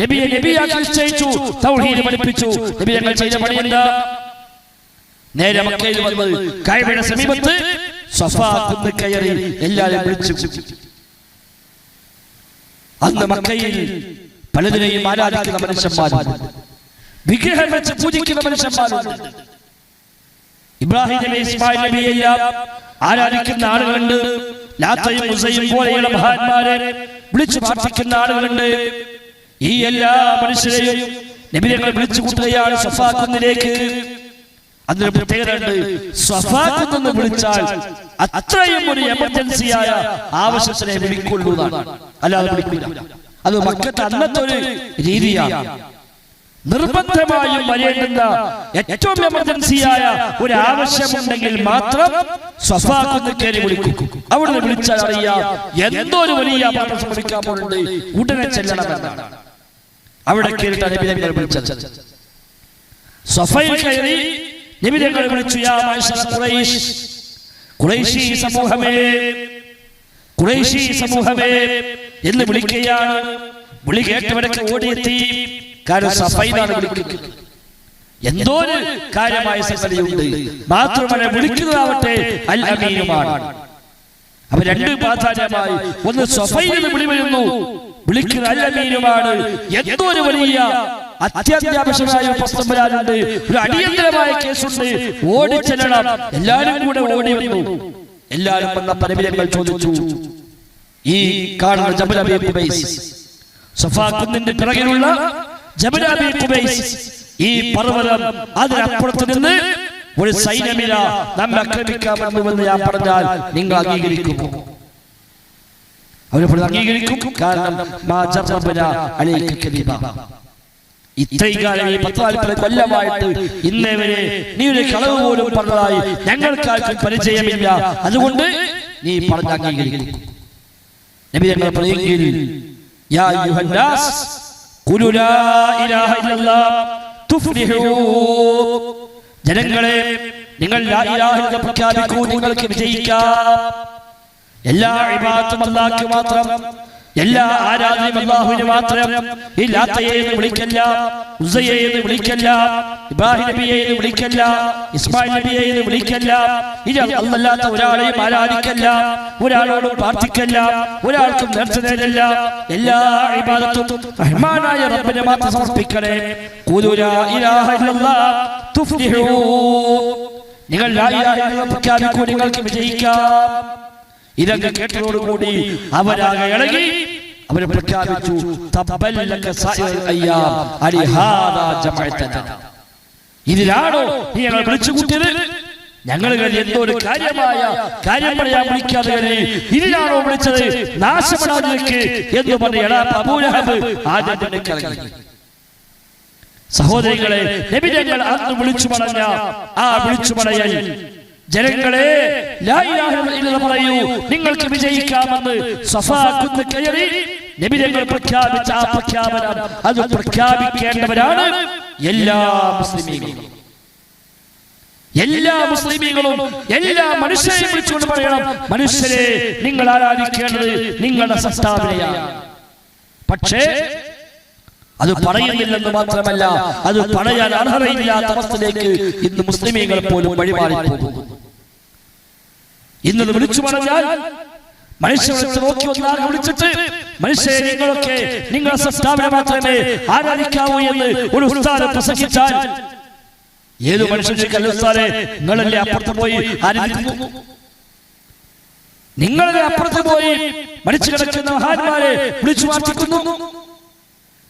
നബിയെ നബിയാക്കി നിശ്ചയിച്ചു തൗഹീദ് പഠിപ്പിച്ചു. നബി ഞങ്ങൾ ചെയ്ത പണി എന്താ നേരെ മക്കയിൽ വന്ന് കൈബയുടെ സമീപത്ത് സഫാ കുന്ന് കയറി എല്ലാവരും വിളിച്ചു അന്ന് മക്കയിൽ പലതിനെയും ആരാധിക്കുന്ന മനുഷ്യന്മാരുണ്ട് വിഗ്രഹം വെച്ച് പൂജിക്കുന്ന മനുഷ്യന്മാരുണ്ട് ഇബ്രാഹിം നബി ഇസ്മായിൽ നബിയെല്ലാം ആരാധിക്കുന്ന ആളുകളുണ്ട്. ലാത്തയും മുസയും പോലെയുള്ള മഹാന്മാരെ വിളിച്ചു പ്രാർത്ഥിക്കുന്ന ആളുകളുണ്ട്. ഈ എല്ലാ മനുഷ്യരെയും നബിതങ്ങൾ വിളിച്ചു കൂട്ടുകയാണ് സഫാക്കുന്നിലേക്ക് അതിന് പ്രത്യേകതയുണ്ട് സഫാക്കുന്നെന്ന് വിളിച്ചാൽ അത്രയും ഒരു എമർജൻസിയായ ആവശ്യത്തിനെ വിളിക്കൊള്ളുന്നതാണ് അല്ലാതെ വിളിക്കില്ല അത് മക്കത്തെ അന്നത്തെ ഒരു രീതിയാണ്. നിർബന്ധമായും വരേണ്ടുന്ന ഏറ്റവും എമർജൻസിയായ ഒരു ആവശ്യമുണ്ടെങ്കിൽ മാത്രം സ്വഫാക്കുന്ന് കയറി വിളിക്കും. അവിടെ വിളിച്ചാൽ അറിയാം എന്തോ ഒരു വലിയ അപകടം സംസാരിക്കാൻ പോകുന്നുണ്ട്. ഉടനെ ചെല്ലണമെന്നാണ് അവിടെ വിളിച്ചത്. കയറി വിളിച്ചു യാ ഖുറൈശ്. ഖുറൈശി. സമൂഹമേ. ഖുറൈശി സമൂഹമേ. എന്ന് വിളിക്കുകയാണ്. വിളി കേട്ടവരൊക്കെ ഓടിയെത്തി. കാരണം വിളിക്കുന്നത്. എന്തോ ഒരു കാര്യമായ സംഗതിയുണ്ട്. മാത്രമല്ല വിളിക്കുന്നതാവട്ടെ അൽ അമീനുമാണ്. അപ്പൊ രണ്ട് പ്രാധാന്യമായി ഒന്ന് എന്ന് വിളി വരുന്നു വിളിക്കുന്ന അൽ അമീനുമാണ് എന്തോ ഒരു വലിയ അത്യാവശ്യമായ പ്രശ്നം വരാനുണ്ട് ഒരു അടിയന്തരമായ കേസുണ്ട്. ഓടിച്ചെല്ലണം എല്ലാവരും കൂടെ ഓടി വന്നു. എല്ലാവരും വന്ന പരവിലങ്ങൾ ചോദിച്ചു. ഈ കാണുന്ന ജബൽ അബി ഖുബൈസ് പിറകിലുള്ള ജബലബി അബി ഈ പർവതം അതിനപ്പുറത്ത് നിന്ന് ഒരു സൈന്യമില്ല നമ്മെ ആക്രമിക്കാമെന്ന് ഞാൻ പറഞ്ഞാൽ നിങ്ങൾ അംഗീകരിക്കുമോ അവരെ അംഗീകരിക്കും. കാരണം ഇത്രയും കാലം ഈ പത്താൽപ്പത് കൊല്ലമായിട്ട് ഇന്നേ വരെ നീ ഒരു കളവ് പോലും പറഞ്ഞതായി ഞങ്ങൾക്കാർക്കും പരിചയമില്ല. അതുകൊണ്ട് നീ പറഞ്ഞ അംഗീകരിക്കും. നബി ഞങ്ങൾ യാ അയ്യുഹൻ കുലുലാ ഇലാഹ ഇല്ലല്ലാഹ് തുഫ്ലിഹൂ ജനങ്ങളെ നിങ്ങൾ പ്രഖ്യാപിക്കൂ നിങ്ങൾക്ക് വിജയിക്കാം. എല്ലാ ഇബാദത്തും അല്ലാക്കി മാത്രം എല്ലാ ആരാധനയും അള്ളാഹുവിന് മാത്രം ഈ ലാത്തയെ എന്ന് വിളിക്കല്ല ഉസയെ എന്ന് വിളിക്കല്ല ഇബ്രാഹിം നബിയെ എന്ന് വിളിക്കല്ല ഇസ്മായിൽ നബിയെ എന്ന് വിളിക്കല്ല ഇത് അന്നല്ലാത്ത ഒരാളെയും ആരാധിക്കല്ല ഒരാളോടും പ്രാർത്ഥിക്കല്ല ഒരാൾക്കും നേർച്ച നേരല്ല എല്ലാ ഇബാദത്തും റഹ്മാനായ റബ്ബിനെ മാത്രം സമർപ്പിക്കണേ. ലാ ഇലാഹ ഇല്ലല്ലാഹ് തുഫ്ലിഹൂ. നിങ്ങൾ പ്രഖ്യാപിക്കൂ നിങ്ങൾക്ക് വിജയിക്കാം. ഇതൊക്കെ കേട്ടതോടുകൂടി അവരാകെ ഇളകി. അവരെ പ്രഖ്യാപിച്ചു ഇതിലാണോ നീ ഞങ്ങൾ വിളിച്ചു കൂട്ടിയത്? ഞങ്ങൾ എന്തോ ഒരു കാര്യമായ കാര്യം പറയാൻ വിളിക്കാതെ കരുതി. ഇതിലാണോ വിളിച്ചത്? നാശപ്പെടാതിലേക്ക് എന്ന് പറഞ്ഞ ആദ്യം തന്നെ കലങ്ങി സഹോദരികളെ നബി ഞങ്ങൾ അന്ന് വിളിച്ചു പറഞ്ഞ ആ വിളിച്ചു പറയൽ ജനങ്ങളെ പറയൂ. നിങ്ങൾക്ക് വിജയിക്കാമെന്ന് കയറി നബി ഞങ്ങൾ പ്രഖ്യാപിച്ച ആ പ്രഖ്യാപനം അത് പ്രഖ്യാപിക്കേണ്ടവരാണ് എല്ലാ മുസ്ലിമീങ്ങളും. എല്ലാ മുസ്ലിമീങ്ങളും എല്ലാ മനുഷ്യരെയും വിളിച്ചുകൊണ്ട് പറയണം മനുഷ്യരെ നിങ്ങൾ ആരാധിക്കേണ്ടത് നിങ്ങളുടെ സംസ്ഥാപനയാണ് പക്ഷേ അത് പറയുന്നില്ലെന്ന് മാത്രമല്ല അത് പറയാൻ അർഹതയില്ലാത്ത അവസ്ഥയിലേക്ക് ഇന്ന് മുസ്ലിമീങ്ങൾ പോലും വഴിമാറി പോകുന്നു. ഇന്നത് വിളിച്ചു പറഞ്ഞാൽ മനുഷ്യരെ നോക്കി ഒന്നാകെ വിളിച്ചിട്ട് മനുഷ്യരെ നിങ്ങളൊക്കെ നിങ്ങളെ സസ്ഥാപനം മാത്രമേ ആരാധിക്കാവൂ എന്ന് ഒരു ഉസ്താദ് പ്രസംഗിച്ചാൽ ഏത് മനുഷ്യർക്ക് ഉസ്താദെ നിങ്ങളല്ലേ അപ്പുറത്ത് പോയി ആരാധിക്കുന്നു? നിങ്ങളെ അപ്പുറത്ത് പോയി മരിച്ചു കിടക്കുന്ന മഹാന്മാരെ വിളിച്ചു മാറ്റിക്കുന്നു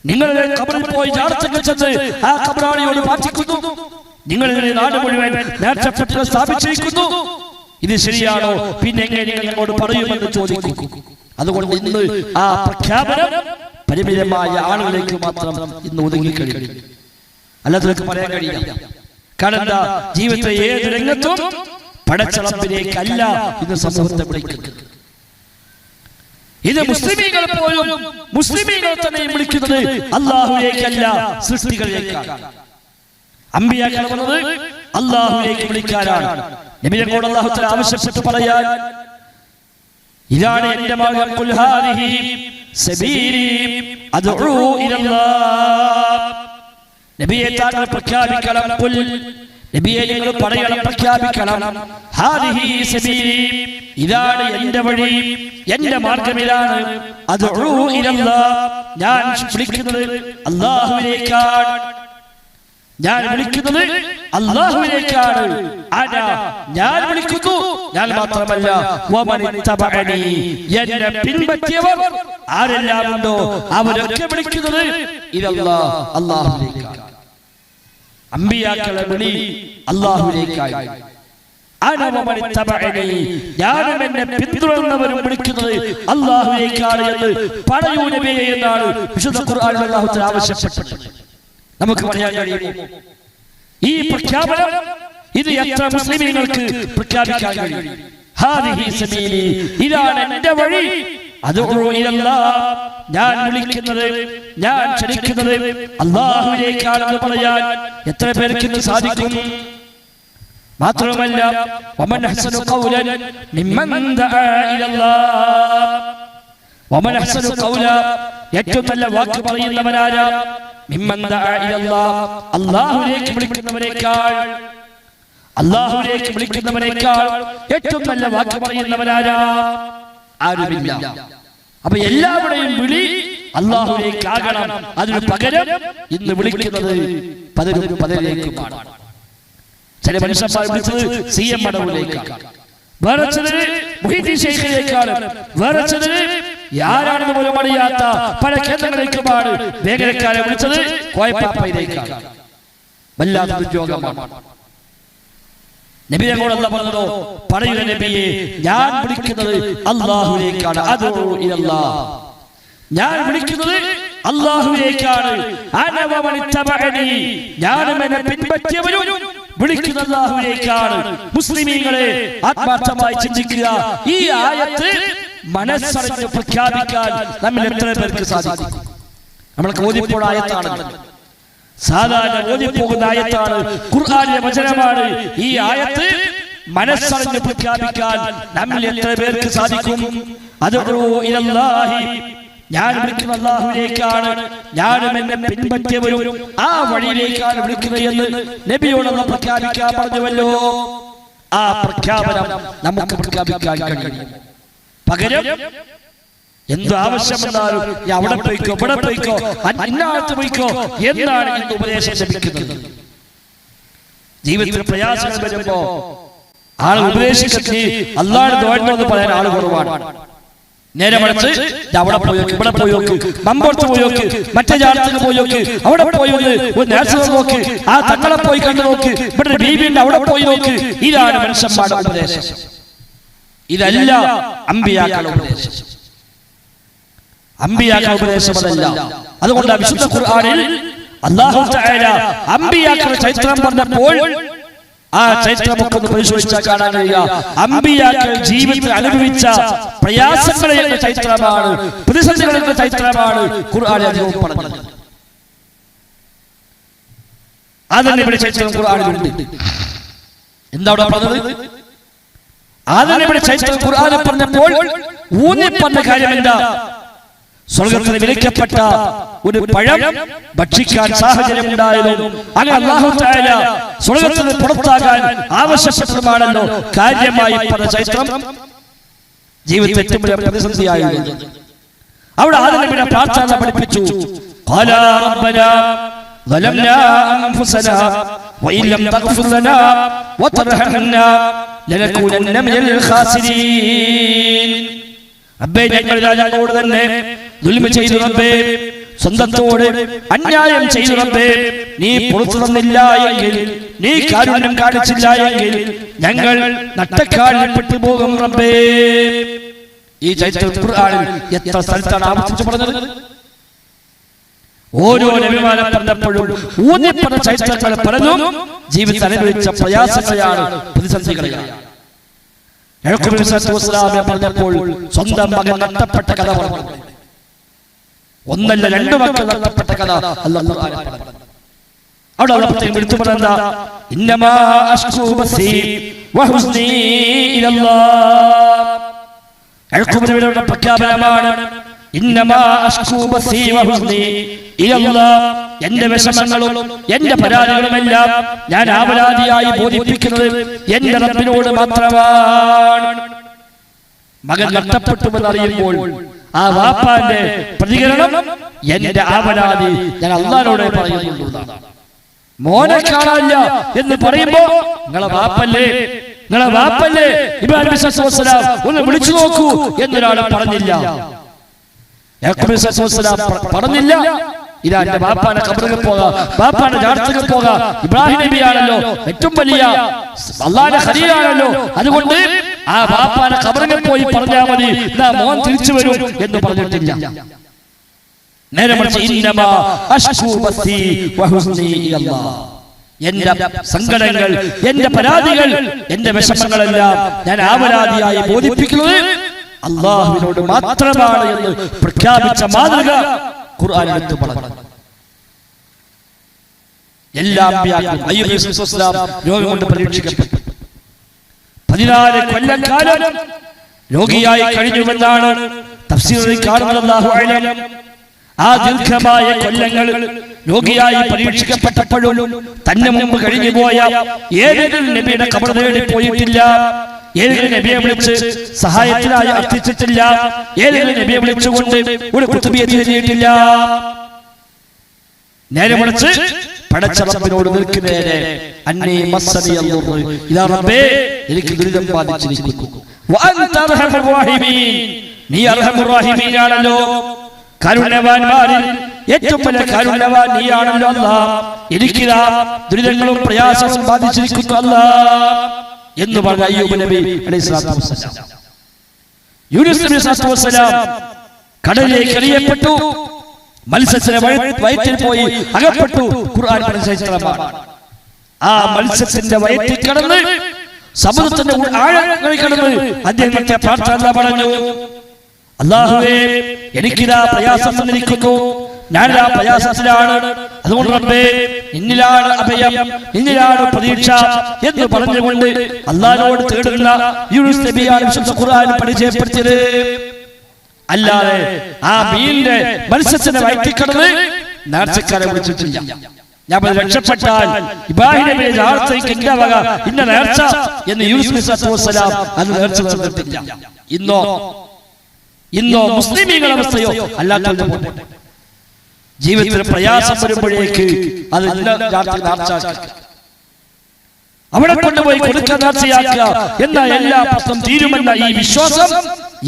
നിങ്ങളുടെ കബറിൽ പോയി ജാടച്ചങ്ങൾ ചെന്ന് ആ കബറാളിയോട് മാറ്റിക്കുന്നു നിങ്ങളുടെ നാട് മുഴുവൻ നേർച്ചപ്പെട്ട സ്ഥാപിച്ചിരിക്കുന്നു. ഇത് ശരിയാണോ? പിന്നെ എങ്ങനെ നിങ്ങൾ ഞങ്ങളോട് പറയുമെന്ന് ചോദിക്കും. അതുകൊണ്ട് ഇന്ന് ആ പ്രഖ്യാപനം പരിമിതമായ ആളുകളിലേക്ക് മാത്രം ഇന്ന് ഒതുങ്ങി കഴിയും. അല്ലാത്തവർക്ക് പറയാൻ കഴിയില്ല. കാരണം എന്താ? ജീവിതത്തിലെ ഏത് രംഗത്തും പടച്ചളപ്പിലേക്കല്ല ഇന്ന് സമൂഹത്തെ വിളിക്കുന്നത്. ഇത് മുസ്ലിമീങ്ങൾ പോലും മുസ്ലിമീങ്ങൾ തന്നെ വിളിക്കുന്നത് അള്ളാഹുലേക്കല്ല സൃഷ്ടികളിലേക്കാണ്. അമ്പിയാക്കൾ വന്നത് അള്ളാഹുലേക്ക് വിളിക്കാനാണ്. നബിയങ്ങോട് അള്ളാഹുത്തല ആവശ്യപ്പെട്ട് പറയാൻ ഇതാണ് എന്റെ മകൻ നബിയെ താങ്കൾ പ്രഖ്യാപിക്കണം. പുൽ നബിയെ നിങ്ങൾ പറയണം പ്രഖ്യാപിക്കണം. ഇതാണ് എന്റെ വഴി. എന്റെ മാർഗം ഇതാണ് അത് ഞാൻ വിളിക്കുന്നത് അള്ളാഹുവിനേക്കാണ് ഞാൻ വിളിക്കുന്നത് അള്ളാഹുവിനേക്കാണ് ആരാ? ഞാൻ വിളിക്കുന്നു. ഞാൻ മാത്രമല്ല. എന്നെ പിൻപറ്റിയവർ ആരെല്ലാം ഉണ്ടോ അവരൊക്കെ വിളിക്കുന്നത് ഇതല്ലാ അള്ളാഹുവിനേക്കാണ് അമ്പിയാക്കളെ വിളി. ഞാനും എന്നെ പിന്തുടർന്നവരും വിളിക്കുന്നത് അള്ളാഹുവിനേക്കാണ് എന്ന് പറയൂ നബിയെ എന്നാണ് വിശുദ്ധ ആവശ്യപ്പെട്ടത്. നമുക്ക് പറയാൻ കഴിയുമോ ഈ പ്രഖ്യാപനം ഇത് എത്ര മുസ്ലിമീങ്ങൾക്ക് പ്രഖ്യാപിക്കാൻ കഴിയും? ഇതാണ് എന്റെ വഴി. അത് ഞാൻ വിളിക്കുന്നത് ഞാൻ ക്ഷണിക്കുന്നത് അള്ളാഹുലേക്കാണെന്ന് പറയാൻ എത്ര പേർക്ക് സാധിക്കും? മാത്രമല്ല ഏറ്റവും നല്ല വാക്ക് പറയുന്നവനാരാ? അല്ലാഹുവിലേക്ക് വിളിക്കുന്നവനേക്കാൾ അല്ലാഹുവിലേക്ക് വിളിക്കുന്നവനേക്കാൾ ഏറ്റവും നല്ല വാക്ക് പറയുന്നവനാരാ? ആരുമില്ല. അപ്പൊ എല്ലാവരുടെയും വിളി അള്ളാഹുലേക്ക് ആകണം. അതിന് പകരം ഇന്ന് വിളിക്കുന്നത് പലരും പലരിലേക്കുമാണ് ചില മനുഷ്യന്മാർ വിളിച്ചത് സി എം മടവിലേക്കാണ് വേറെ ചിലര് വേറെ ചിലര് ആരാണെന്ന് പോലും അറിയാത്ത പല കേന്ദ്രങ്ങളിലേക്കുമാണ് വേഗനക്കാരെ വിളിച്ചത് കോയപ്പാപ്പയിലേക്കാണ്. വല്ലാത്ത ഉദ്യോഗമാണ് നബിയെ കൂടെ പറഞ്ഞതോ? പറയുക നബിയെ ഞാൻ വിളിക്കുന്നത് അള്ളാഹുലേക്കാണ് അതോ ഇതല്ലാ ഞാൻ വിളിക്കുന്നത് അള്ളാഹുലേക്കാണ്. ഞാനും എന്നെ പിൻപറ്റിയവരും വിളിക്കുന്ന അള്ളാഹുലേക്കാണ് മുസ്ലിമീങ്ങളെ ആത്മാർത്ഥമായി ചിന്തിക്കുക. ഈ ആയത്ത് മനസ്സറിഞ്ഞ് പ്രഖ്യാപിക്കാൻ നമ്മൾ എത്ര പേർക്ക് സാധിക്കും. നമ്മൾക്ക് ഓതിപ്പോൾ ആയത്താണ്. സാധാരണ ഓതിപ്പോകുന്ന ആയത്താണ് ഖുർആാനിലെ വചനമാണ്. ഈ ആയത്ത് മനസ്സറിഞ്ഞ് പ്രഖ്യാപിക്കാൻ നമ്മൾ എത്ര പേർക്ക് സാധിക്കും. അത് ഞാൻ വിളിക്കുന്ന അള്ളാഹുവിലേക്കാണ്. ഞാനും എന്നെ പിൻപറ്റിയവരും ആ വഴിയിലേക്കാണ് വിളിക്കുന്നത് എന്ന് നബിയോടൊന്ന് പ്രഖ്യാപിക്കാൻ പറഞ്ഞുവല്ലോ. ആ പ്രഖ്യാപനം നമുക്ക് പ്രഖ്യാപിക്കാൻ കഴിയും. പകരം എന്ത് ആവശ്യം വന്നാലും അവിടെ പോയിക്കോ ഇവിടെ പോയിക്കോ അന്നാളത്ത് പോയിക്കോ എന്നാണ് ഇന്ന് ഉപദേശം ലഭിക്കുന്നത്. ജീവിതത്തിൽ പ്രയാസങ്ങൾ വരുമ്പോ ആൾ ഉപദേശിക്കത്തി അല്ലാണ്ട് ദോഴണമെന്ന് പറയാൻ ആൾ കുറവാണ് നേരെ മറിച്ച് അവിടെ പോയോക്ക് ഇവിടെ പോയോക്ക് മമ്പോർത്ത് പോയോക്ക് മറ്റേ ജാലത്തിന് പോയോക്ക് അവിടെ പോയോക്ക് ഒരു നേഴ്സ് നോക്ക് ആ തങ്ങളെ പോയി കണ്ടു നോക്ക് ഇവിടെ ബീബിന്റെ അവിടെ പോയി നോക്ക് ഇതാണ് മനുഷ്യന്മാരുടെ ഉപദേശം. ഇതല്ല അമ്പിയാക്കളുടെ ഉപദേശം. അമ്പിയാക്കളുടെ ഉപദേശം അതല്ല. അതുകൊണ്ട് വിശുദ്ധ ഖുർആനിൽ അല്ലാഹു തആല അമ്പിയാക്കളുടെ ചരിത്രം പറഞ്ഞപ്പോൾ ആ ചരിത്രമൊക്കെ ഒന്ന് പരിശോധിച്ചാൽ കാണാൻ കഴിയുക. അമ്പിയാക്കൾ ജീവിതത്തിൽ അനുഭവിച്ച പ്രയാസങ്ങളെ ചരിത്രമാണ്. പ്രതിസന്ധികളുടെ ചരിത്രമാണ് ഖുർആനിൽ അധികവും പറഞ്ഞത്. അതന്നെ ഇവിടെ ചരിത്രം ഖുർആനിലുണ്ട്. എന്താ അവിടെ പറഞ്ഞത്? അതന്നെ ഇവിടെ ചരിത്രം ഖുർആനിൽ പറഞ്ഞപ്പോൾ ഊന്നി പറഞ്ഞ കാര്യം എന്താ സ്വർഗത്തിന് വിലക്കപ്പെട്ട ഒരു പഴം ഭക്ഷിക്കാൻ സാഹചര്യം ഉണ്ടായതും അങ്ങനെ അള്ളാഹു താല സ്വർഗത്തിന് പുറത്താകാൻ ആവശ്യപ്പെട്ടതുമാണല്ലോ കാര്യമായി പറഞ്ഞ ചരിത്രം ജീവിതത്തിൽ ഏറ്റവും വലിയ പ്രതിസന്ധിയായിരുന്നു അവിടെ ആദ്യം ഇവിടെ പ്രാർത്ഥന പഠിപ്പിച്ചു قال ربنا ظلمنا أنفسنا وإن لم تغفر لنا وترحمنا لنكونن من الخاسرين റബ്ബേ ഞങ്ങൾ രാജാവോട് തന്നെ ദുൽമ ചെയ്തു റബ്ബേ സ്വന്തത്തോട് അന്യായം ചെയ്തു റബ്ബേ നീ പുറത്തു തന്നില്ല എങ്കിൽ നീ കാരുണ്യം കാണിച്ചില്ല എങ്കിൽ ഞങ്ങൾ നട്ടക്കാലിൽപ്പെട്ടു പോകും റബ്ബേ ഈ ചരിത്ര ഖുർആനിൽ എത്ര സ്ഥലത്താണ് ആവർത്തിച്ചു പറഞ്ഞത് ഓരോ നബിമാനം പറഞ്ഞപ്പോഴും ഊന്നിപ്പറ ചരിത്രങ്ങൾ പലതും ജീവിതത്തിൽ അനുഭവിച്ച പ്രയാസങ്ങളെയാണ് പ്രതിസന്ധികളെയാണ് പറഞ്ഞപ്പോൾ സ്വന്തം മകൻ നഷ്ടപ്പെട്ട കഥ പറഞ്ഞു. ഒന്നല്ല രണ്ട് മക്കൾ നഷ്ടപ്പെട്ട കഥ പറഞ്ഞു. അവിടെ പ്രത്യേകം എടുത്തു പറഞ്ഞ ഇന്നമാ അഷ്കൂ ബസീ വഹുസ്നി ഇലല്ലാഹ്. യാക്കൂബ് നബിയുടെ പ്രഖ്യാപനമാണ് എന്റെ വിഷമങ്ങളും എന്റെ പരാതികളുമെല്ലാം ഞാൻ ആപരാധിയായി ബോധിപ്പിക്കുന്നത് എന്റെ റബ്ബിനോട് മാത്രമാണ്. മകൻ നഷ്ടപ്പെട്ടുവെന്ന് അറിയുമ്പോൾ ആ വാപ്പാന്റെ പ്രതികരണം എന്റെ ആപരാധി ഞാൻ അള്ളാനോട് പറയുന്നുള്ളതാണ്. മോനെ കാണാനില്ല എന്ന് പറയുമ്പോ നിങ്ങളെ വാപ്പല്ലേ? നിങ്ങളെ വാപ്പല്ലേ? ഇബ്രാഹിം ഒന്ന് വിളിച്ചു നോക്കൂ എന്നൊരാളെ പറഞ്ഞില്ല. പറഞ്ഞില്ല ഇതാ എന്റെ ബാപ്പാന്റെ കബറിൽ പോകാം. ബാപ്പാന്റെ ജാടത്തിൽ പോകാം. ഇബ്രാഹിം നബിയാണല്ലോ ഏറ്റവും വലിയ അള്ളാന്റെ ഹരിയാണല്ലോ. അതുകൊണ്ട് ആ ബാപ്പാന്റെ കബറിൽ പോയി പറഞ്ഞാൽ മതി. മോൻ തിരിച്ചു വരും എന്ന് പറഞ്ഞിട്ടില്ല. നേരെ. എന്റെ സങ്കടങ്ങൾ എന്റെ പരാതികൾ എന്റെ വിഷമങ്ങളെല്ലാം ഞാൻ ആപരാധിയായി ബോധിപ്പിക്കുന്നത് അള്ളാഹുവിനോട് മാത്രമാണ് എന്ന് പ്രഖ്യാപിച്ച മാതൃക ഖുർആാനെടുത്ത് പറഞ്ഞു എല്ലാ രോഗം കൊണ്ട് പരീക്ഷിക്കപ്പെട്ടു പതിനാല് കൊല്ലക്കാലം രോഗിയായി കഴിഞ്ഞുവെന്നാണ് തഫ്സീറിൽ കാണുന്നത് ആ ദീർഘമായ കൊല്ലങ്ങൾ രോഗിയായി പരീക്ഷിക്കപ്പെട്ടപ്പോഴും തന്നെ മുമ്പ് കഴിഞ്ഞു പോയ ഏതെങ്കിലും നബിയുടെ കബർ തേടി പോയിട്ടില്ല. ഏതെങ്കിലും നബിയെ വിളിച്ച് സഹായത്തിനായി അർത്ഥിച്ചിട്ടില്ല ഏതെങ്കിലും നബിയെ വിളിച്ചുകൊണ്ട് ഒരു കുത്തുബിയെ തിരിഞ്ഞിട്ടില്ല നേരെ വിളിച്ച് പടച്ചറപ്പിനോട് നിൽക്കുന്നേരെ അന്നേ മസ്സനി അല്ലാഹു ഇതാ റബ്ബേ എനിക്ക് ദുരിതം ബാധിച്ചിരിക്കുന്നു. നീ അർഹമുറാഹിമീനാണല്ലോ കരുണവാന്മാരിൽ ഏറ്റവും വലിയ കരുണവാൻ നീയാണല്ലോ അല്ല എനിക്കിതാ ദുരിതങ്ങളും പ്രയാസവും ബാധിച്ചിരിക്കുന്നു അല്ലാ എന്ന് പറഞ്ഞ അയ്യൂബ് നബി യൂനുസ് നബി കടലിലേക്ക് എറിയപ്പെട്ടു. മത്സ്യത്തിന് വയറ്റിൽ പോയി അകപ്പെട്ടു. ഖുർആൻ ചരിത്രമാണ് ആ മത്സ്യത്തിന്റെ വയറ്റിൽ കടന്ന് സമുദ്രത്തിന്റെ ആഴങ്ങളിൽ കടന്ന് അദ്ദേഹത്തെ പ്രാർത്ഥന പറഞ്ഞു. അള്ളാഹുവേ എനിക്കിതാ പ്രയാസം വന്നിരിക്കുന്നു ഞാനിതാ പ്രയാസത്തിലാണ്. അതുകൊണ്ട് റബ്ബേ ഇന്നിലാണ് അഭയം ഇന്നിലാണ് പ്രതീക്ഷ എന്ന് പറഞ്ഞുകൊണ്ട് അള്ളാഹിനോട് തേടുന്ന യൂസ് നബിയാണ് വിശുദ്ധ ഖുർആൻ പരിചയപ്പെടുത്തിയത്. അല്ലാതെ ആ മീനിന്റെ മത്സ്യത്തിന്റെ വയറ്റിക്കടന്ന് നേർച്ചക്കാരെ വിളിച്ചിട്ടില്ല. ഞാൻ രക്ഷപ്പെട്ടാൽ ഇന്ന നേർച്ച എന്ന് യൂസുഫ് അത് നേർച്ച നടന്നിട്ടില്ല ഇന്നോ ഇന്നോ മുസ്ലിമീങ്ങളുടെ അവസ്ഥയോ അല്ലാത്ത ജീവിതത്തിൽ പ്രയാസം വരുമ്പോഴേക്ക് അത് ഇന്ന രാത്രി നേർച്ചയാക്കി അവിടെ കൊണ്ടുപോയി കൊടുക്കാൻ ചർച്ചയാക്കുക എന്ന എല്ലാ പ്രശ്നം തീരുമെന്ന ഈ വിശ്വാസം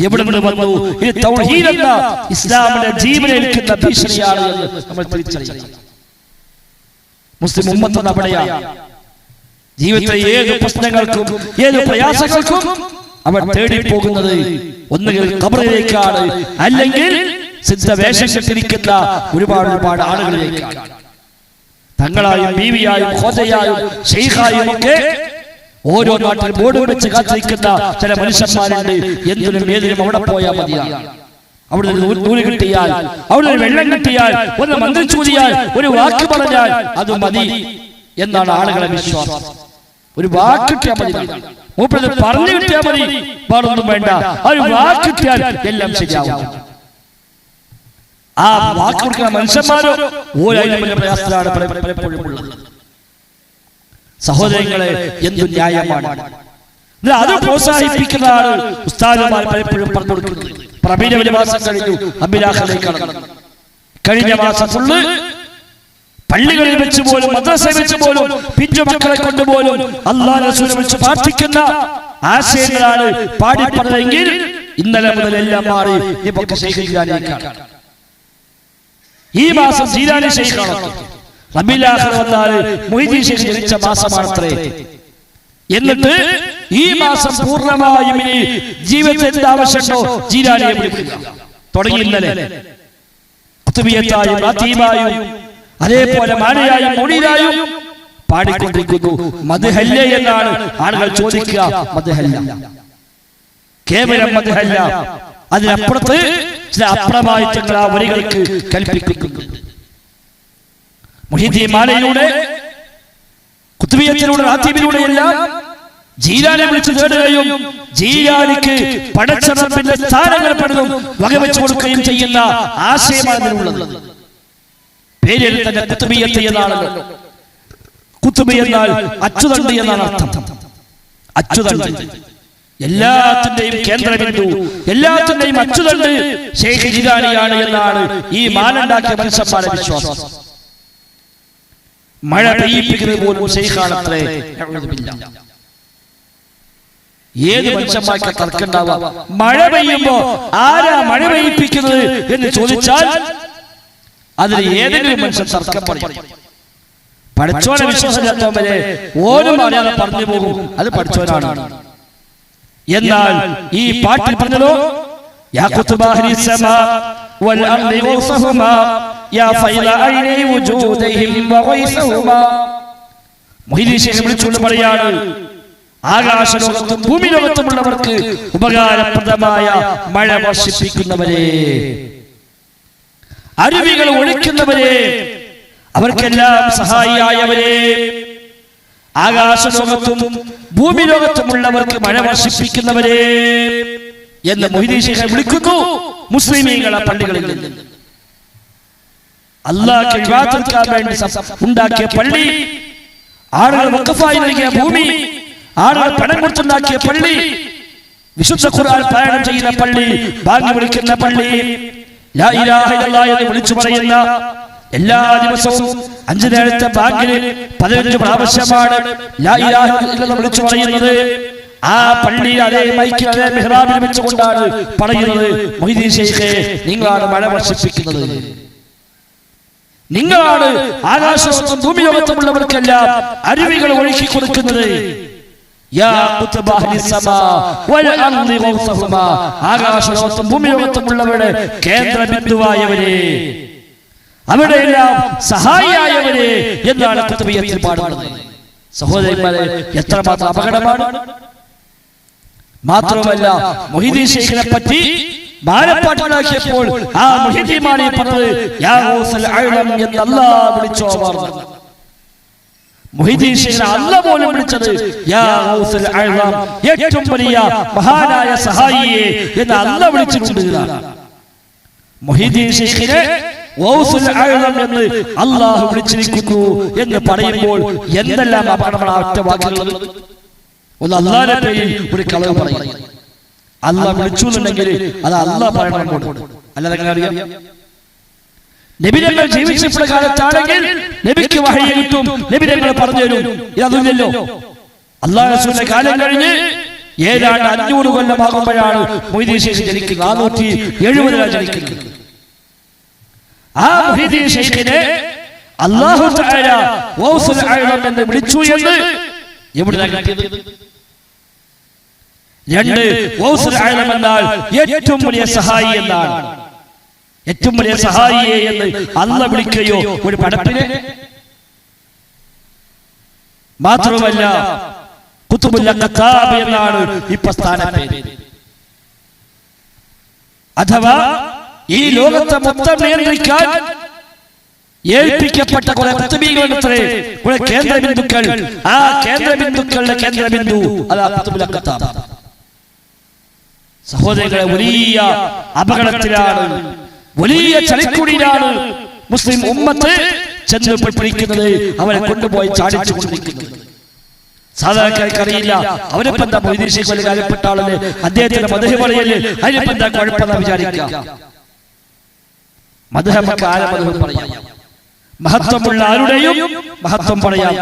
എവിടെ നിന്ന് വന്നു? ഈ തൗഹീദ് എന്ന ഇസ്ലാമിന്റെ ജീവനേൽക്കുന്ന ഭീഷണിയാണ് എന്ന് നമ്മൾ തിരിച്ചറിയുന്നത് മുസ്ലിം ഉമ്മത്ത് അവിടെയാണ് ജീവിതത്തിലെ ഏത് പ്രശ്നങ്ങൾക്കും ഏത് പ്രയാസങ്ങൾക്കും അവർ തേടി പോകുന്നത് ഒന്നുകിൽ കബറിലേക്കാണ് അല്ലെങ്കിൽ സിദ്ധവേഷം കെട്ടിരിക്കുന്ന ഒരുപാട് ഒരുപാട് ആളുകളിലേക്കാണ് തങ്ങളായും ബീവിയായും ഹോജയായും ഷെയ്ഖായും ഒക്കെ ഓരോ നാട്ടിൽ ബോർഡ് വെച്ച് കാത്തിരിക്കുന്ന ചില മനുഷ്യന്മാരുണ്ട്. എന്തിനും ഏതിനും അവിടെ പോയാൽ മതിയാണ് അവിടെ ഒരു നൂൽ കിട്ടിയാൽ അവിടെ ഒരു വെള്ളം കിട്ടിയാൽ ഒന്ന് ചൂടിയാൽ ഒരു വാക്ക് പറഞ്ഞാൽ അത് മതി എന്നാണ് ആളുകളെ വിശ്വാസം. ഒരു വാക്ക് കിട്ടിയാൽ മതി മൂപ്പത് പറഞ്ഞു കിട്ടിയാൽ മതി. വേറൊന്നും വേണ്ട. ഒരു വാക്ക് കിട്ടിയാൽ എല്ലാം ശരിയാവും. ആ വാക്ക് കൊടുക്കുന്ന മനുഷ്യന്മാരോ ഓരോ വലിയ പ്രയാസത്തിലാണ് പലപ്പോഴും ഉള്ളത്. സഹോദരങ്ങളെ എന്തു ന്യായമാണ്? അത് പ്രോത്സാഹിപ്പിക്കുന്നതാണ് ഉസ്താദുമാർ പലപ്പോഴും പറഞ്ഞു കൊടുക്കുന്നത് പ്രബീര വിലവാസം കഴിഞ്ഞു അഭിലാഖിലേക്ക് കഴിഞ്ഞ മാസം ഫുള്ള് പള്ളികളിൽ വെച്ച് പോലും മദ്രസയിൽ വെച്ച് പോലും പിഞ്ചു മക്കളെ കൊണ്ടുപോലും അള്ളാഹ് റസൂലിനെ വിളിച്ച് പ്രാർത്ഥിക്കുന്ന ആശയങ്ങളാണ് പാടി പറഞ്ഞതെങ്കിൽ ഇന്നലെ മുതൽ എല്ലാം മാറി ഇപ്പൊ ശേഖരിക്കാനേക്കാണ് ഈ മാസം ജീരാനി ശൈഖാണ് റബീലാഖിർ വന്നാൽ മൊയ്തീൻ ശൈഖ് ജനിച്ച മാസമാണത്രേ. എന്നിട്ട് ഈ മാസം പൂർണമായും ഇനി ജീവിതത്തിൽ എന്ത് ആവശ്യമുണ്ടോ ജീരാനിയെ വിളിക്കുക തുടങ്ങി ഇന്നലെ. റാത്തീബായും അതേപോലെ മാനയായും മൊഴിയിലായും പാടിക്കൊണ്ടിരിക്കുന്നു. മധുഹല്ല എന്നാണ് ആളുകൾ ചോദിക്കുക. മധുഹല്ല. കേവലം മധുഹല്ല. അതിനപ്പുറത്ത് ചില അപ്രമായിട്ടുള്ള ആ വരികൾക്ക് കൽപ്പിക്കുന്നു. മുഹിദ്ദീൻ മാലയിലൂടെ കുത്തുബിയത്തിലൂടെ എല്ലാം ജീരാനെ വിളിച്ചു തേടുകയും ജീരാനിക്ക് പടച്ചറപ്പിന്റെ സ്ഥാനങ്ങൾ പലതും വകവെച്ചു കൊടുക്കുകയും ചെയ്യുന്ന ആശയമാണ് ഇതിനുള്ളത് പേരിൽ തന്നെ കുത്തുബിയത്ത് എന്നാണല്ലോ. കുത്തുബി എന്നാൽ അച്ചുതണ്ട് എന്നാണ് അർത്ഥം. അച്ചുതണ്ട്. എല്ലാത്തിന്റെയും കേന്ദ്രബിന്ദു എല്ലാത്തിന്റെയും അച്ചുതണ്ട് ഷെയ്ഖ് ജിലാനിയാണ് എന്നാണ് ഈ മാനുണ്ടാക്കിയ മനുഷ്യന്മാരുടെ വിശ്വാസം. മഴ പെയ്യിപ്പിക്കുന്നത് പോലും ഷെയ്ഖാണത്രേ. ഏത് മനുഷ്യന്മാർക്ക് തർക്കണ്ടാവാം മഴ പെയ്യുമ്പോ ആരാ മഴ പെയ്യിപ്പിക്കുന്നത് എന്ന് ചോദിച്ചാൽ അതിൽ ഏതെങ്കിലും മനുഷ്യൻ തർക്കം പറയും. പഠിച്ചോനെ വിശ്വാസമില്ലാത്തവൻ വരെ ഓരോ അറിയാതെ പറഞ്ഞു പോകും. അത് പഠിച്ചോനാണ് എന്നാൽ ഈ പാട്ടിൽ പറഞ്ഞതോ? വിളിച്ചുകൊണ്ട് പറയാണ് ആകാശലോകത്തും ഭൂമി ലോകത്തുമുള്ളവർക്ക് ഉപകാരപ്രദമായ മഴ വർഷിപ്പിക്കുന്നവരെ. അരുവികൾ ഒഴിക്കുന്നവരെ. അവർക്കെല്ലാം സഹായിയായവരെ. ആകാശലോകത്തും ഭൂമി ലോകത്തുമുള്ളവർക്ക് മഴ വർഷിപ്പിക്കുന്നവരെ എന്ന് ശേഖ വിളിക്കുന്നു മുസ്ലിമീങ്ങളെ പള്ളികളിൽ നിന്ന്. അള്ളാഹ് വിവാദത്തിൽക്കാൻ വേണ്ടി ഉണ്ടാക്കിയ പള്ളി ആളുകൾ വക്കഫായി നൽകിയ ഭൂമി ആളുകൾ പണം കൊടുത്തുണ്ടാക്കിയ പള്ളി വിശുദ്ധ ഖുർആൻ പാരായണം ചെയ്യുന്ന പള്ളി ബാങ്ക് വിളിക്കുന്ന പള്ളി ലാ ഇലാഹ ഇല്ലല്ലാഹ് എന്ന് വിളിച്ചു പറയുന്ന എല്ലാ ദിവസവും അഞ്ചു നേരത്തെ ബാങ്കിൽ പതിനഞ്ച് പ്രാവശ്യമാണ്. വിളിച്ചു പറയുന്നത്. ആ പള്ളി അതേ മൈക്കിലെ മെഹ്റാബിൽ വെച്ചുകൊണ്ടാണ് പറയുന്നത്. മൊയ്തീൻ ശൈഖേ നിങ്ങളാണ് മഴ വർഷിപ്പിക്കുന്നത്. നിങ്ങളാണ് ആകാശലോകത്തും ഭൂമിലോകത്തുമുള്ളവർക്കെല്ലാം അരുവികൾ ഒഴുക്കി കൊടുക്കുന്നത്. ആകാശലോകത്തും ഭൂമിലോകത്തുമുള്ളവരുടെ കേന്ദ്ര ബിന്ദുവായവരെ അവിടെയെല്ലാം സഹായിയായവരെ എന്നാണ് കുത്തുബിയത്തിൽ പാടുന്നത് സഹോദരന്മാരെ എത്രമാത്രം അപകടമാണ്? മാത്രമല്ല മൊഹിദീൻ ശൈഖിനെ പറ്റി ബാലപ്പാട്ടുണ്ടാക്കിയപ്പോൾ ആ മൊഹിദീമാനെ പറഞ്ഞത് യാ ഗൗസൽ അഅ്ലം എന്ന് അല്ലാഹ് വിളിച്ചോ പറഞ്ഞു മൊഹിദീൻ ശൈഖിനെ അല്ല പോലും വിളിച്ചത് ഏറ്റവും വലിയ മഹാനായ സഹായിയെ എന്ന് അല്ല വിളിച്ചിട്ടുണ്ട്. മൊഹിദീൻ ശൈഖിനെ എന്ന് അള്ളാഹു വിളിച്ചിരിക്കുന്നു എന്ന് പറയുമ്പോൾ എന്തെല്ലാം അപകടമാണ് ഒറ്റ വാക്കുകൾ ഒന്ന് അള്ളാഹിന്റെ പേരിൽ ഒരു കളവ് പറയും അള്ളാഹ് വിളിച്ചു എന്നുണ്ടെങ്കിൽ അത് അള്ളാഹ് പറയണം. അല്ലാതെ എങ്ങനെ അറിയാം? നബിരങ്ങൾ ജീവിച്ചിട്ടുള്ള കാലത്താണെങ്കിൽ നബിക്ക് വഹി കിട്ടും. നബിരങ്ങൾ പറഞ്ഞു തരും. ഇതൊന്നുമില്ലല്ലോ. അള്ളാഹ് റസൂലിന്റെ കാലം കഴിഞ്ഞ് ഏതാണ്ട് അഞ്ഞൂറ് കൊല്ലമാകുമ്പോഴാണ് മൊയ്തീശേഷി ജനിക്കുന്നത്. നാനൂറ്റി എഴുപതിലാണ് ജനിക്കുന്നത്. ആ മുഹിദീൻ ഷെയ്ഖിനെ അല്ലാഹു തആല വൗസുൽ ആലം എന്ന് വിളിച്ചു എന്ന് എവിടെ രണ്ട് വൗസുൽ ആലം എന്നാൽ ഏറ്റവും വലിയ സഹായി എന്നാണ്. ഏറ്റവും വലിയ സഹായിയെ എന്ന് അല്ല വിളിക്കുകയോ ഒരു പടപ്പിനെ? മാത്രമല്ല കുത്തുബുല്ല എന്നാണ് ഇപ്പൊ സ്ഥാനം അഥവാ ഈ ലോകത്തെ മൊത്തം നിയന്ത്രിക്കാൻ ഏൽപ്പിക്കപ്പെട്ട കുറെ കുത്തുബീകളുണ്ടത്രേ കുറെ കേന്ദ്ര ബിന്ദുക്കൾ ആ കേന്ദ്ര ബിന്ദുക്കളുടെ കേന്ദ്ര ബിന്ദു അതാ സഹോദരങ്ങളെ വലിയ അപകടത്തിലാണ്. വലിയ ചളിക്കുടിയിലാണ് മുസ്ലിം ഉമ്മത്ത് ചെന്ന് അവരെ കൊണ്ടുപോയി ചാടിച്ചു കൊണ്ടിരിക്കുന്നത് സാധാരണക്കാർക്ക് അറിയില്ല. അവരിപ്പോ എന്താ മൊയ്തീൻ ശേഖ് വലിയ കാര്യപ്പെട്ട ആളല്ലേ അദ്ദേഹത്തിന്റെ മതഹി പറയല്ലേ അതിനിപ്പോ എന്താ കുഴപ്പമെന്നാ മധുഹമക്ക് ആരെ മധു പറയാം. മഹത്വമുള്ള ആരുടെയും മഹത്വം പറയാം.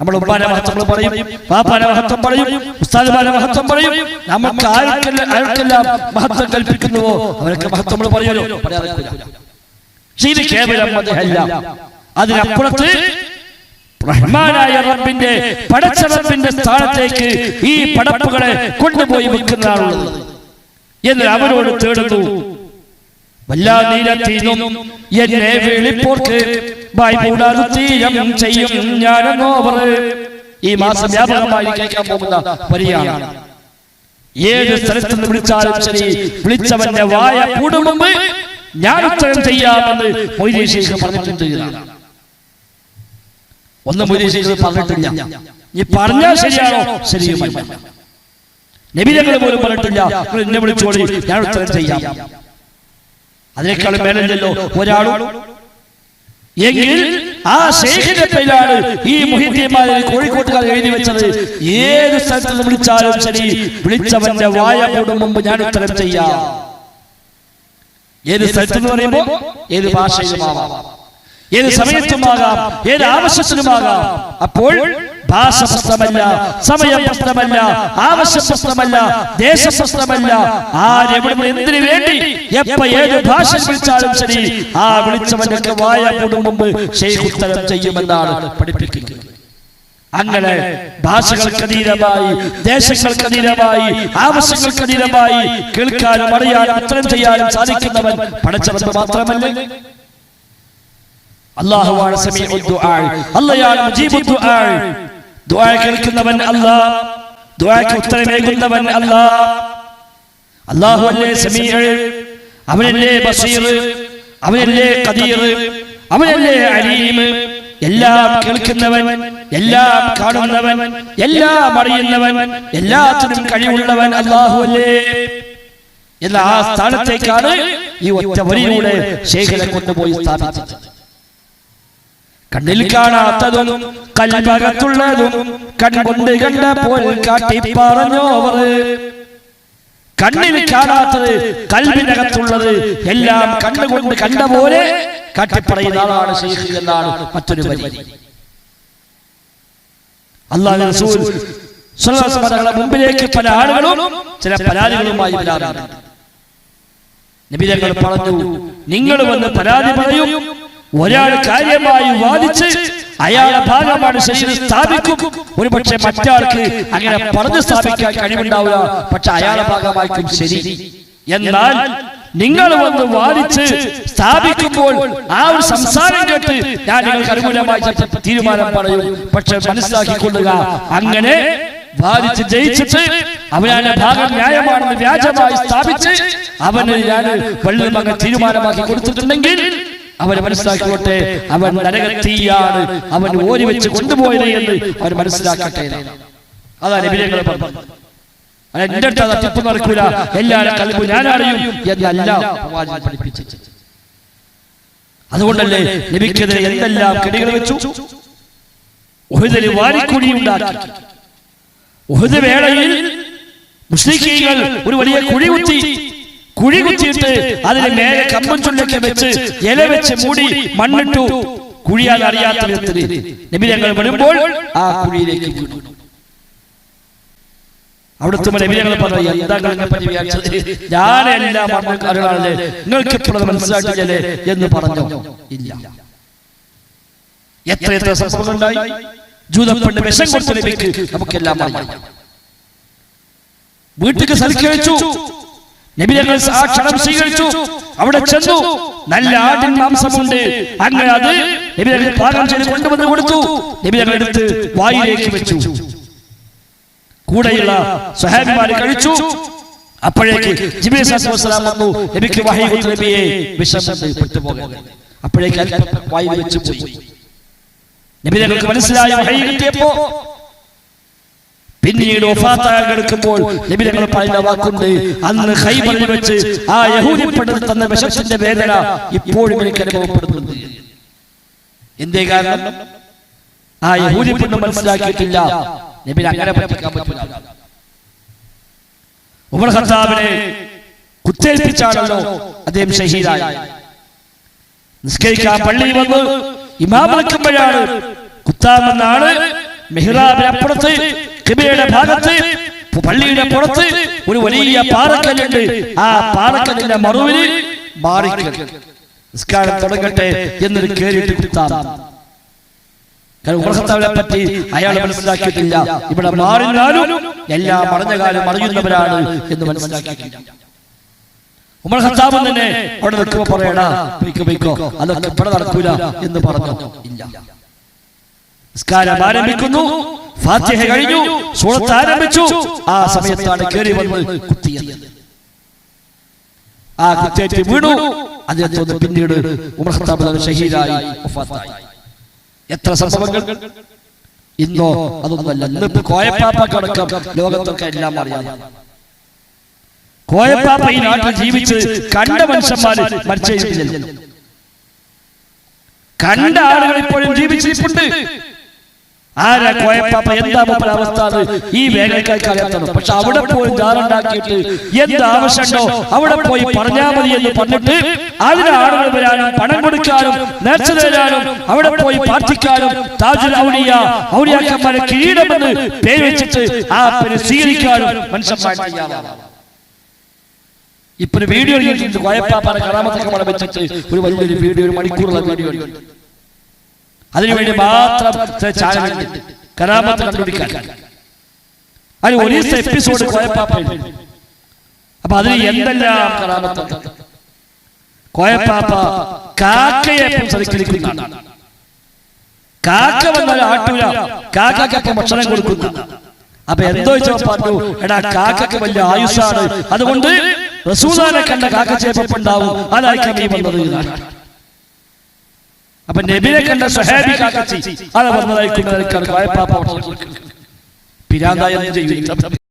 നമ്മൾ ഉപ്പാന മഹത്വങ്ങൾ പറയും പാപ്പാന മഹത്വം പറയും ഉസ്താദുമാരെ മഹത്വം പറയും. നമുക്ക് ആർക്കെല്ലാം ആർക്കെല്ലാം മഹത്വം കൽപ്പിക്കുന്നുവോ? അവരൊക്കെ മഹത്വങ്ങൾ പറയാറില്ല പക്ഷേ ഇത് കേവലം മതമല്ല അതിനപ്പുറത്ത് റഹ്മാനായ റബ്ബിന്റെ പടച്ചറബിന്റെ സ്ഥാനത്തേക്ക് ഈ പടപ്പുകളെ കൊണ്ടുപോയി വെക്കുന്നതാണുള്ളത്. എന്ന് അവരോട് തേടുന്നു. വല്ലാ നീരത്തീനും എന്നെ വിളിപ്പോർക്ക് ബായ്പൂടാതെ തീരം ചെയ്യും ഞാനെന്നോവർ ഈ മാസം വ്യാപകമായി കേൾക്കാൻ പോകുന്ന വരിയാണ്. ഏത് സ്ഥലത്ത് നിന്ന് വിളിച്ചാലും ശരി വിളിച്ചവന്റെ വായ കൂടും ഞാൻ ഉത്തരം ചെയ്യാമെന്ന് മൊയ്തീൻ ശേഖർ പറഞ്ഞിട്ടുണ്ട് ഒന്ന് ഒന്നും മുരീശിച്ചത് പറഞ്ഞിട്ടില്ല. നീ പറഞ്ഞാൽ ശരിയാണോ? ശരിയുമല്ല. നബിതങ്ങൾ പോലും പറഞ്ഞിട്ടില്ല എന്നെ വിളിച്ചോളി ഞാൻ ഉത്തരം ചെയ്യാം. അതിനേക്കാളും മേലല്ലോ ഒരാളും. എങ്കിൽ ആ ശേഖിന്റെ പേരാണ് ഈ മുഹിദ്യന്മാരെ കോഴിക്കോട്ടുകാർ എഴുതി വെച്ചത്. ഏത് സ്ഥലത്ത് നിന്ന് വിളിച്ചാലും ശരി വിളിച്ചവന്റെ വായ മൂടും മുമ്പ് ഞാൻ ഉത്തരം ചെയ്യാം. ഏത് സ്ഥലത്ത് എന്ന് പറയുമ്പോ ഏത് ഭാഷയിലുമാവാം ഏത് സമയത്തുമാകാം. ഏത് ആവശ്യത്തിനുമാകാം. അപ്പോൾ ഭാഷ പ്രശ്നമല്ല സമയ പ്രശ്നമല്ല ആവശ്യ പ്രശ്നമല്ല ദേശ പ്രശ്നമല്ല എന്തിനു വേണ്ടി എപ്പ ഏത് ഭാഷ വിളിച്ചാലും ശരി ആ വിളിച്ചവന്റെ വായ മൂടും മുമ്പ് ഷെയ്ഖ് ഉത്തരം ചെയ്യുമെന്നാണ് പഠിപ്പിക്കുന്നത്. അങ്ങനെ ഭാഷകൾക്കതീതമായി ദേശങ്ങൾക്കതീതമായി ആവശ്യങ്ങൾക്കതീതമായി കേൾക്കാനും അറിയാനും അത്രയും ചെയ്യാനും സാധിക്കുന്നവൻ പഠിച്ചവൻ മാത്രമല്ലേ? അള്ളാഹുവാണ് സമീഉ ദുആ അള്ളയാണ് മുജീബു ദുആ കേൾക്കുന്നവൻ അല്ലാഹ് ദുആക്ക് ഉത്തരമേകുന്നവൻ അല്ലാഹ് അല്ലാഹു അല്ലേ സമീഉ. അവനല്ലേ ബസീർ. അവനല്ലേ ഖദീർ. അവനല്ലേ അലീം. എല്ലാം കേൾക്കുന്നവൻ എല്ലാം കാണുന്നവൻ എല്ലാം അറിയുന്നവൻ എല്ലാത്തിനും കഴിവുള്ളവൻ അല്ലാഹു അല്ലേ. എന്ന ആ സ്ഥാനത്തേക്കാണ് ഈ ഒറ്റ വരിയിലൂടെ ശേഖരം കൊണ്ടുപോയി സ്ഥാപിച്ചത്. കണ്ണിൽ കാണാത്തതും കൽഭകത്തുള്ളതും കൺകൊണ്ട് കണ്ടപ്പോൾ കാട്ടി പറഞ്ഞോവർ. കണ്ണിൽ കാണാത്തത് കൽവിനകത്തുള്ളത് എല്ലാം കണ്ണുകൊണ്ട് കണ്ട പോലെ കാട്ടിപ്പറയുന്ന ആളാണ് ശൈഖ് എന്നാണ് മറ്റൊരു വരി. അള്ളാഹു റസൂൽ മുമ്പിലേക്ക് പല ആളുകളും ചില പരാതികളുമായി വരാറുണ്ട്. നബി തങ്ങൾ പറഞ്ഞു നിങ്ങൾ വന്ന് പരാതി പറയും. ഒരാൾ കാര്യമായി വാദിച്ച് അയാളുടെ ഭാഗമാണ് ശരീരം സ്ഥാപിക്കും. ഒരു പക്ഷെ മറ്റാൾക്ക് അങ്ങനെ പറഞ്ഞു സ്ഥാപിക്കാൻ കഴിവുണ്ടാവുക പക്ഷെ അയാളെ ഭാഗമായിരിക്കും ശരി. എന്നാൽ നിങ്ങൾ വന്ന് വാദിച്ച് സ്ഥാപിക്കുമ്പോൾ ആ ഒരു സംസാരം കേട്ട് ഞാൻ നിങ്ങൾക്ക് അനുകൂലമായി തീരുമാനം പറയും. പക്ഷെ മനസ്സിലാക്കിക്കൊള്ളുക. അങ്ങനെ വാദിച്ച് ജയിച്ചിട്ട് അവനാണ് ഭാഗം ന്യായമാണെന്ന് വ്യാജമായി സ്ഥാപിച്ച് അവന് ഞാൻ വെള്ളം തീരുമാനമാക്കി കൊടുത്തിട്ടുണ്ടെങ്കിൽ അവന് മനസ്സിലാക്കിക്കോട്ടെ. അവൻ നരകത്തീയാണ്. അവൻ ഓരി വെച്ച് കൊണ്ടുപോയത് എന്ന് അവൻ മനസ്സിലാക്കട്ടെ. അതാണ് നബിയങ്ങൾ പറഞ്ഞത്. അല്ല, എന്റെ അടുത്ത് അത് തട്ടിപ്പ് നടക്കൂല. എല്ലാവരും കൽബ് ഞാൻ അറിയും എന്നല്ല പഠിപ്പിച്ചത്. അതുകൊണ്ടല്ലേ നബിക്കെതിരെ എന്തെല്ലാം കെടികൾ വെച്ചു? ഉഹുദിന് വാരിക്കുടി ഉണ്ടാക്കി. ഉഹുദ് വേളയിൽ മുസ്ലിം ഒരു വലിയ കുഴി കുത്തി കുഴി കുത്തിയിട്ട് അതിന് മേലെ കമ്പം ചുണ്ടൊക്കെ വെച്ച് ഇല വെച്ച് മൂടി മണ്ണിട്ടു കുഴിയാൽ അറിയാത്ത വിധത്തിൽ നബി ഞങ്ങൾ വരുമ്പോൾ ആ കുഴിയിലേക്ക് വീണു. അവിടുത്തെ നബി ഞങ്ങൾ പറഞ്ഞു എന്താ പറ്റി വിചാരിച്ചത്? ഞാനെല്ലാം മണ്ണക്കാരുകളാണല്ലേ നിങ്ങൾക്ക് ഇപ്പോഴത് മനസ്സിലാക്കിയല്ലേ എന്ന് പറഞ്ഞു? ഇല്ല. എത്ര എത്ര സംഭവങ്ങൾ ഉണ്ടായി? ജൂതപ്പെണ്ണ് വിഷം കൊടുത്ത നബിക്ക് നമുക്കെല്ലാം അറിയാം. വീട്ടിക്ക് സൽക്കരിച്ചു നബി ഞങ്ങൾ ആ ക്ഷണം സ്വീകരിച്ചു. അവിടെ ചെന്നു. നല്ല ആടിൻ മാംസമുണ്ട്. അങ്ങനെ അത് നബി ഞങ്ങൾ പാകം ചെയ്ത് കൊണ്ടുവന്ന് കൊടുത്തു. നബി ഞങ്ങൾ എടുത്ത് വായിലേക്ക് വെച്ചു. കൂടെയുള്ള സഹാബിമാര് കഴിച്ചു അപ്പോഴേക്ക് അലൈഹി വസല്ലം വന്നു. നബിക്ക് വഹി കൊടുത്തു നബിയെ വിഷം പെട്ടുപോകാൻ അപ്പോഴേക്ക് വായിൽ വെച്ചു പോയി. നബി ഞങ്ങൾക്ക് മനസ്സിലായ വഹി കിട്ടിയപ്പോ പിന്നീട് ഒഫാത്താകാൻ കിടക്കുമ്പോൾ നബി തങ്ങൾ പറയുന്ന വാക്കുണ്ട്. അന്ന് ഖൈബറിൽ വെച്ച് ആ യഹൂദി പെണ്ണിന് തന്ന വിശപ്പിന്റെ വേദന ഇപ്പോഴും എനിക്ക് അനുഭവപ്പെടുന്നുണ്ട്. എന്തേ കാരണം? ആ യഹൂദി പെണ്ണ് മനസ്സിലാക്കിയിട്ടില്ല. നബി അങ്ങനെ പറ്റിക്കാൻ പറ്റില്ല. ഉമർ ഖത്താബിനെ കുത്തേൽപ്പിച്ചാണല്ലോ അദ്ദേഹം ഷഹീദായി. നിസ്കരിക്കാൻ പള്ളിയിൽ വന്ന് ഇമാം നിൽക്കുമ്പോഴാണ് കുത്താമെന്നാണ് മെഹ്റാബിനപ്പുറത്ത് കിബിയുടെ ഭാഗത്ത് പള്ളിയുടെ പുറത്ത് ഒരു വലിയ പാറക്കല്ലുണ്ട്. ആ പാറക്കല്ലിന്റെ മറുവിൽ മാറിക്കൽ. നിസ്കാരം തുടങ്ങട്ടെ എന്നൊരു കേറിയിട്ട് കുത്താം പറ്റി അയാൾ മനസ്സിലാക്കിയിട്ടില്ല. ഇവിടെ മാറിനാലും എല്ലാ മറഞ്ഞ കാലം അറിയുന്നവരാണ് എന്ന് മനസ്സിലാക്കിയിട്ടില്ല. ഉമർ ഖത്താബ് തന്നെ അവിടെ നിൽക്കുമ്പോ പറയടാ പൊയ്ക്കോ പൊയ്ക്കോ അതൊക്കെ ഇവിടെ നടക്കൂല എന്ന് പറഞ്ഞു. ഇല്ല. നിസ്കാരം ആരംഭിക്കുന്നു. ഫാത്തിഹ കഴിഞ്ഞു. സൂറത്ത് ആരംഭിച്ചു. ആ സമയത്താണ് കയറി വന്ന് കുത്തിയത്. ആ കുത്തേറ്റ് വീണു. അതിനെ തുടർന്ന് പിന്നീട് ഉമർ ഖത്താബ് ഷഹീദായി വഫാത്തായി. എത്ര സംഭവങ്ങൾ? ഇന്നോ അതൊന്നുമല്ല. ഇന്നിപ്പോ കോയപ്പാപ്പക്കടക്കം ലോകത്തൊക്കെ എല്ലാം അറിയാം. കോയപ്പാപ്പ ഈ നാട്ടിൽ ജീവിച്ച് കണ്ട മനുഷ്യന്മാര് മരിച്ചു കണ്ട ആളുകൾ ഇപ്പോഴും ജീവിച്ചിരിപ്പുണ്ട്. ആരാ കോയപ്പാപ്പ എന്താ മൂപ്പര അവസ്ഥ? ഈ വേനൽക്കാർക്ക് അറിയാത്തത് പക്ഷെ അവിടെ പോയി ജാറുണ്ടാക്കിയിട്ട് എന്ത് ആവശ്യമുണ്ടോ? അവിടെ പോയി പറഞ്ഞാൽ മതി എന്ന് പറഞ്ഞിട്ട് അതിന് ആളുകൾ വരാനും പണം കൊടുക്കാനും നേർച്ച തരാനും അവിടെ പോയി പ്രാർത്ഥിക്കാനും താജുൽ ഔലിയ ഔലിയാക്കന്മാരെ കിരീടമെന്ന് പേര് വെച്ചിട്ട് ആ പേര് സ്വീകരിക്കാനും മനുഷ്യന്മാർ ഇപ്പൊ ഒരു വീഡിയോ കോയപ്പാപ്പാടെ കറാമത്തൊക്കെ മഴ വെച്ചിട്ട് ഒരു വലിയൊരു വീഡിയോ ഒരു മണിക്കൂറുള്ള വീഡിയോ. അതിനുവേണ്ടി മാത്രം കരാമത്ത് കണ്ടുപിടിക്കാൻ. അതിന് ഒരു ദിവസത്തെ എപ്പിസോഡ് കോയപ്പാപ്പയുണ്ട് അപ്പൊ അതിന് എന്തെല്ലാം കറാമത്തുണ്ട് കോയപ്പാപ്പ കാക്കയെ എപ്പം കാക്ക വന്നാൽ ആട്ടൂല. കാക്കൊക്കെ ഭക്ഷണം കൊടുക്കുന്ന. അപ്പൊ എന്തോ പറഞ്ഞു എടാ കാക്കയ്ക്ക് വലിയ ആയുസാണ് അതുകൊണ്ട് റസൂലാനെ കണ്ട കാക്ക ചേപ്പുണ്ടാവും അതായിരിക്കും ഈ വന്നത് എന്നാണ്. അപ്പൊ നബിനെ കണ്ട സഹാബി കാക്കച്ചി അത് വന്നതായിരിക്കും വായ്പാപ്പ പിരാന്തായ ചെയ്യും